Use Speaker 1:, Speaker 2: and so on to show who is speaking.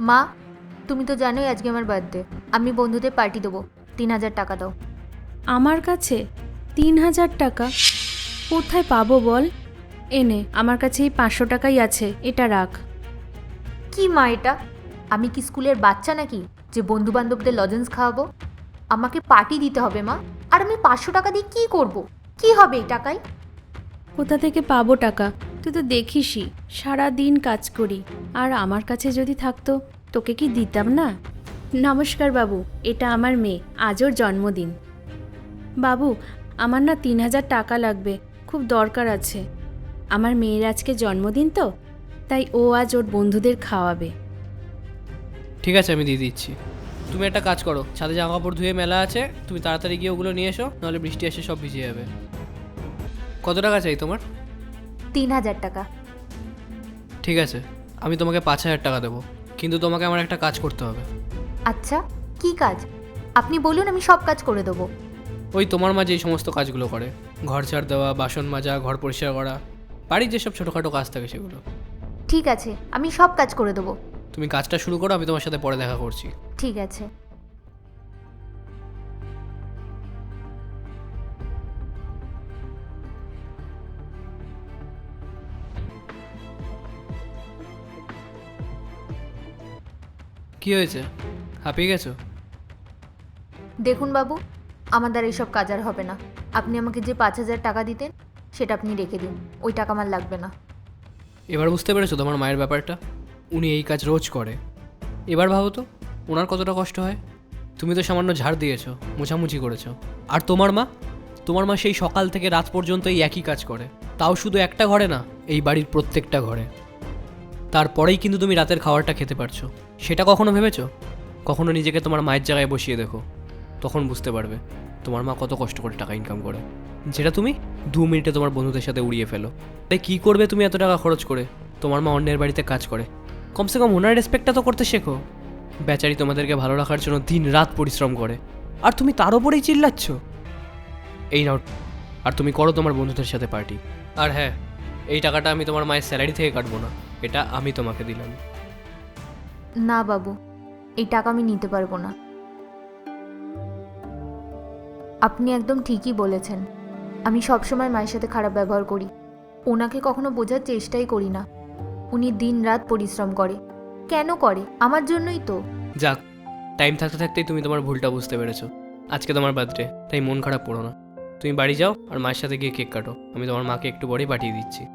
Speaker 1: মা তুমি তো জানোই আজকে আমার বার্থডে আমি বন্ধুদের পার্টি দেবো তিন হাজার টাকা দাও।
Speaker 2: আমার কাছে তিন হাজার টাকা কোথায় পাবো বল? এনে আমার কাছে এই পাঁচশো টাকাই আছে এটা রাখ।
Speaker 1: কি মা এটা? আমি কি স্কুলের বাচ্চা নাকি যে বন্ধু বান্ধবদের লজেন্স খাওয়াবো? আমাকে পার্টি দিতে হবে মা আর আমি পাঁচশো টাকা দিয়ে কি করব? কি হবে এই টাকায়?
Speaker 2: কোথা থেকে পাবো টাকা? তুই তো দেখিসই সারা দিন কাজ করি। আর আমার কাছে যদি থাকতো, তোকে কি দিতাম না? নমস্কার বাবু, এটা আমার মেয়ে, আজ জন্মদিন। বাবু, আমার না তিন হাজার টাকা লাগবে, খুব দরকার আছে। আমার মেয়ের আজকে জন্মদিন তো, তাই ও আজ ওর বন্ধুদের খাওয়াবে।
Speaker 3: ঠিক আছে, আমি দিয়ে দিচ্ছি। তুমি একটা কাজ করো, ছাদে জামা কাপড় ধুয়ে মেলা আছে, তুমি তাড়াতাড়ি গিয়ে ওগুলো নিয়ে এসো, নাহলে বৃষ্টি এসে সব ভিজে যাবে। কত টাকা চাই তোমার?
Speaker 1: তিন হাজার টাকা।
Speaker 3: ঠিক আছে আমি তোমাকে পাঁচ হাজার টাকা দেবো কিন্তু তোমাকে আমার একটা কাজ করতে হবে।
Speaker 1: আচ্ছা কি কাজ? আপনি বলুন আমি সব কাজ করে দেবো।
Speaker 3: ওই তোমার মা এই সমস্ত কাজগুলো করে ঘর ছাড় দেওয়া বাসন মাজা ঘর পরিষ্কার করা বাড়ির যেসব ছোটোখাটো কাজ থাকে সেগুলো।
Speaker 1: ঠিক আছে আমি সব কাজ করে দেবো।
Speaker 3: তুমি কাজটা শুরু করো আমি তোমার সাথে পরে দেখা করছি।
Speaker 1: ঠিক আছে।
Speaker 3: কি হয়েছে? হাঁপিয়ে গেছো?
Speaker 1: দেখুন বাবু আমার দ্বারা এইসব কাজ আর হবে না। আপনি আমাকে যে পাঁচ হাজার টাকা দিতেন সেটা আপনি রেখে দিন। ওই টাকা আমার লাগবে না।
Speaker 3: এবার বুঝতে পেরেছ তোমার মায়ের ব্যাপারটা? উনি এই কাজ রোজ করে। এবার ভাবো তো ওনার কতটা কষ্ট হয়? তুমি তো সামান্য ঝাড় দিয়েছ মোছামুছি করেছ। আর তোমার মা? তোমার মা সেই সকাল থেকে রাত পর্যন্ত এই একই কাজ করে। তাও শুধু একটা ঘরে না এই বাড়ির প্রত্যেকটা ঘরে। তারপরেই কিন্তু তুমি রাতের খাবারটা খেতে পারছ। সেটা কখনো ভেবেছো? কখনো নিজেকে তোমার মায়ের জায়গায় বসিয়ে দেখো। তখন বুঝতে পারবে তোমার মা কত কষ্ট করে টাকা ইনকাম করে। যেটা তুমি দু মিনিটে তোমার বন্ধুদের সাথে উড়িয়ে ফেলো। তাই কী করবে তুমি এত টাকা খরচ করে? তোমার মা অন্যের বাড়িতে কাজ করে। কমসে কম ওনার রেসপেক্টটা তো করতে শেখো। বেচারি তোমাদেরকে ভালো রাখার জন্য দিন রাত পরিশ্রম করে। আর তুমি তার ওপরেই চিল্লাচ্ছ? এই নাও, আর তুমি করো তোমার বন্ধুদের সাথে পার্টি আর হ্যাঁ এই টাকাটা আমি তোমার মায়ের স্যালারি থেকে কাটবো না। এটা আমি তোমাকে দিলাম।
Speaker 1: না বাবু এই টাকা আমি নিতে পারব না। আপনি একদম ঠিকই বলেছেন। আমি সবসময় মায়ের সাথে খারাপ ব্যবহার করি। ওনাকে কখনো বোঝার চেষ্টাই করি না। উনি দিন রাত পরিশ্রম করে। কেন করে? আমার জন্যই তো।
Speaker 3: যাক টাইম থাকতে থাকতেই তুমি তোমার ভুলটা বুঝতে পেরেছ। আজকে তোমার বার্থডে তাই মন খারাপ করো না। তুমি বাড়ি যাও আর মায়ের সাথে গিয়ে কেক কাটো। আমি তোমার মাকে একটু পরেই পাঠিয়ে দিচ্ছি।